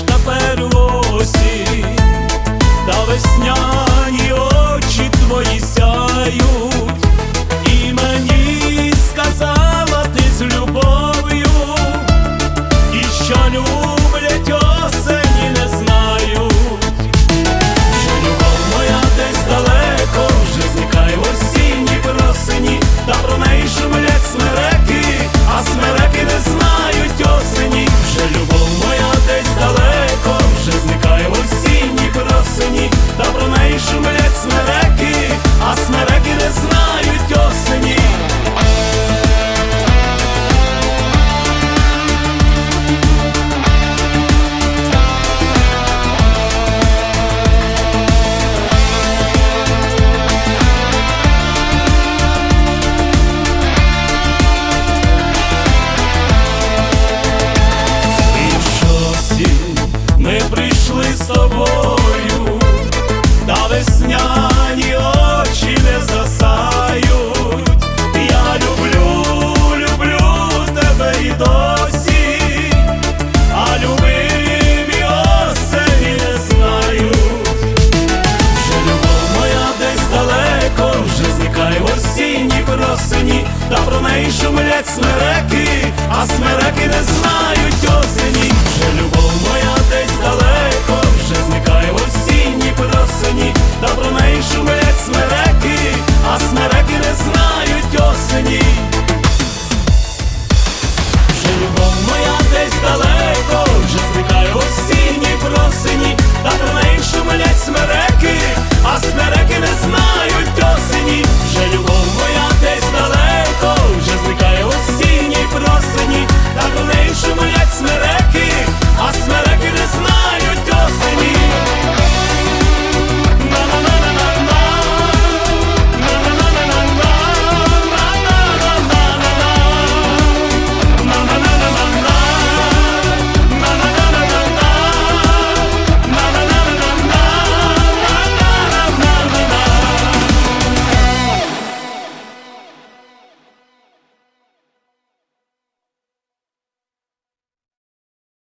ж тепер осінь, та весняні очі твої сяють. тобою, та весняні очі не засають. Я люблю, люблю тебе і досі, а любимі осені не знають. що любов моя десь далеко, вже зникає в осінні просині, та про неї шумлять смереки, а смереки не знають.